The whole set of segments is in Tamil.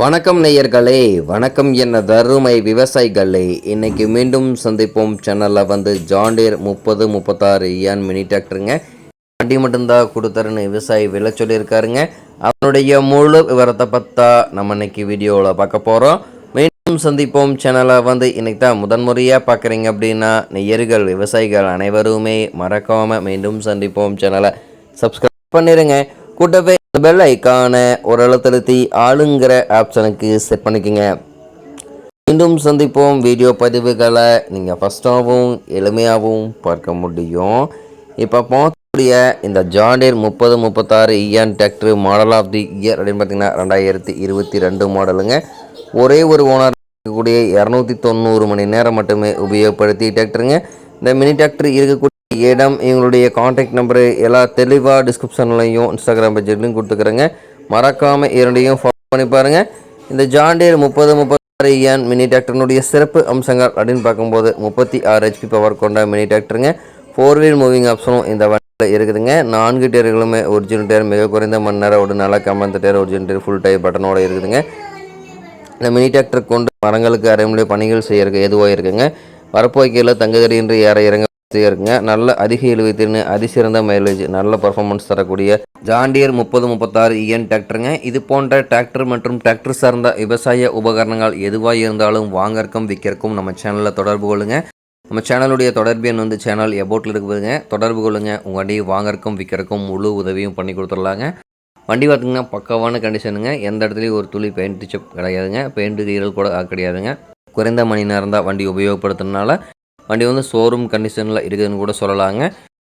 வணக்கம் நேயர்களே வணக்கம் என்ன தருமை விவசாயிகளே. இன்னைக்கு மீண்டும் சந்திப்போம் சேனலில் வந்து ஜாண்டீர் முப்பது முப்பத்தாறு இயான் மினி டிராக்டருங்க. வண்டி மட்டும்தான் கொடுத்தாருன்னு விவசாயி விலை சொல்லியிருக்காருங்க. அவனுடைய முழு விவரத்தை பார்த்தா நம்ம இன்னைக்கு வீடியோவில் பார்க்க போகிறோம் மீண்டும் சந்திப்போம் சேனலை வந்து இன்னைக்கு தான் முதன்முறையாக பார்க்குறீங்க அப்படின்னா நெய்யர்கள் விவசாயிகள் அனைவருமே மறக்காமல் மீண்டும் சந்திப்போம் சேனலை. சப்ஸ்கிரைப் பண்ணிடுங்க கூட்டவே பெல் ஐக்கான ஒரு அழுத்தழுத்தி ஆளுங்கிற ஆப்ஷனுக்கு செட் பண்ணிக்கோங்க. மீண்டும் சந்திப்போம். வீடியோ பதிவுகளை நீங்கள் ஃபஸ்ட்டாகவும் எளிமையாகவும் பார்க்க முடியும். இப்போ பார்க்கக்கூடிய இந்த ஜாண்டியர் முப்பது முப்பத்தாறு EN tractor model of the year அப்படின்னு பார்த்தீங்கன்னா ரெண்டாயிரத்தி இருபத்தி ரெண்டு மாடலுங்க ஒரே ஒரு ஓனர் இருக்கக்கூடிய இரநூத்தி தொண்ணூறு மணி நேரம் மட்டுமே உபயோகப்படுத்தி டிராக்டருங்க இந்த மினி டிராக்டர் இருக்கக்கூடிய இடம் எங்களுடைய காண்டாக்ட் நம்பரு எல்லாம் தெளிவாக டிஸ்கிரிப்ஷன்லையும் இன்ஸ்டாகிராம் பேஜ்லையும் கொடுத்துக்கிறேங்க. மறக்காமல் இரண்டையும் ஃபாலோ பண்ணி பாருங்கள் இந்த ஜாண்டியர் முப்பது முப்பத்தாறு இயான் மினி டிராக்டர்னுடைய சிறப்பு அம்சங்கள் அப்படின்னு பார்க்கும்போது முப்பத்தி ஆறு ஹெச்பி பவர் கொண்ட மினி டிராக்டருங்க ஃபோர் வீல் மூவிங் ஆப்ஷனும் இந்த வண்டியில் இருக்குதுங்க. நான்கு டயர்களுமே ஒரிஜினல் டயர் மிக குறைந்த மணி நேரம் ஒரு நல்லா கம்மந்த tyre original tyre full tyre பட்டனோட இருக்குதுங்க. இந்த மினி டிராக்டர் கொண்டு மரங்களுக்கு அரைமுறை பணிகள் செய்யறதுக்கு எதுவாக இருக்குங்க. வரப்போய்க்கையில் என்று ஏற இறங்க இருக்குங்க நல்ல அதிக இழுவை திறன் அதிசிறந்த மைலேஜ் நல்ல பர்ஃபார்மன்ஸ் தரக்கூடிய ஜாண்டியர் முப்பது முப்பத்தாறு இஎன் டிராக்டருங்க இது போன்ற டிராக்டர் மற்றும் டிராக்டர் சார்ந்த விவசாய உபகரணங்கள் எதுவாக இருந்தாலும் வாங்கறக்கும் விற்கிறக்கும் நம்ம சேனலில் தொடர்பு கொள்ளுங்க. நம்ம சேனலுடைய தொடர்பு எண் வந்து சேனல் எபோட்டில் இருக்குதுங்க. தொடர்பு கொள்ளுங்க. உங்கள் வண்டியை வாங்கறக்கும் விற்கிறக்கும் முழு உதவியும் பண்ணி கொடுத்துடலாங்க. வண்டி பார்த்திங்கன்னா பக்காவான கண்டிஷனுங்க எந்த இடத்துலையும் ஒரு துளி பெயிண்ட் டிச்சப் கிடையாதுங்க. பெயிண்ட் கீரல் கூட கிடையாதுங்க. குறைந்த மணி நேரம் தான் வண்டி உபயோகப்படுத்துறதுனால வண்டி வந்து ஷோரூம் கண்டிஷனில் இருக்குதுன்னு கூட சொல்லலாங்க.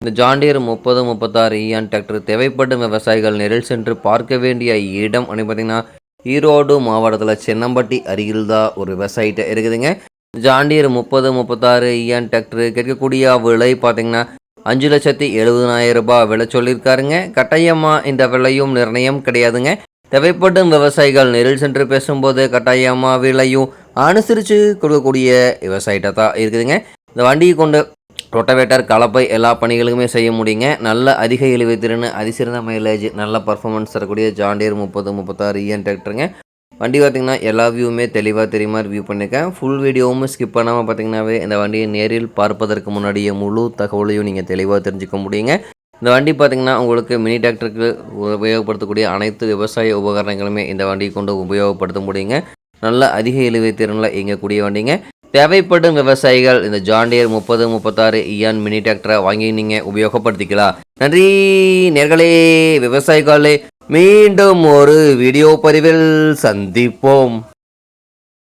இந்த ஜாண்டியர் முப்பது முப்பத்தாறு இயான் டிராக்டர் தேவைப்படும் விவசாயிகள் நெரில் சென்று பார்க்க வேண்டிய இடம் அப்படின்னு பார்த்தீங்கன்னா ஈரோடு மாவட்டத்தில் சென்னம்பட்டி அருகில் தான் ஒரு விவசாயிட்ட இருக்குதுங்க. ஜாண்டியர் முப்பது முப்பத்தாறு இயான் டிராக்டர் கேட்கக்கூடிய விலை பார்த்தீங்கன்னா அஞ்சு லட்சத்தி எழுபதனாயிரம் ரூபாய் விலை சொல்லியிருக்காருங்க. கட்டாயமாக இந்த விலையும் நிர்ணயம் கிடையாதுங்க. தேவைப்படும் விவசாயிகள் நெரில் சென்று பேசும்போது கட்டாயமாக விலையும் அனுசரித்து கொடுக்கக்கூடிய விவசாயிட்ட தான் இருக்குதுங்க. இந்த வண்டியை கொண்டு ரொட்டவேட்டர் கலப்பை எல்லா பணிகளுக்குமே செய்ய முடியுங்க. நல்ல அதிக இழுவைத்திறன் அதிசிறந்த மைலேஜ் நல்ல பர்ஃபார்மன்ஸ் தரக்கூடிய ஜாண்டியர் முப்பது முப்பத்தாறு இஎன் டிராக்டருங்க வண்டி பார்த்திங்கன்னா எல்லா வியூவுமே தெளிவாக தெரியுமா வியூ பண்ணியிருக்கேன் ஃபுல் வீடியோவும் ஸ்கிப் பண்ணாமல் பார்த்தீங்கன்னாவே இந்த வண்டியை நேரில் பார்ப்பதற்கு முன்னாடியே முழு தகவலையும் நீங்கள் தெளிவாக தெரிஞ்சுக்க முடியுங்க. இந்த வண்டி பார்த்திங்கன்னா உங்களுக்கு மினி டிராக்டருக்கு உபயோகப்படுத்தக்கூடிய அனைத்து விவசாய உபகரணங்களுமே இந்த வண்டியை கொண்டு உபயோகப்படுத்த முடியுங்க. நல்ல அதிக இழுவை திறனில் இயங்கக்கூடிய வண்டிங்க. தேவைப்படும் விவசாயிகள் இந்த ஜாண்டியர் முப்பது முப்பத்தாறு இயான் மினி டிராக்டரை வாங்கி நீங்கள் உபயோகப்படுத்திக்கலாம். நன்றி நேர்களே விவசாயிகளே. மீண்டும் ஒரு வீடியோ பதிவில் சந்திப்போம்.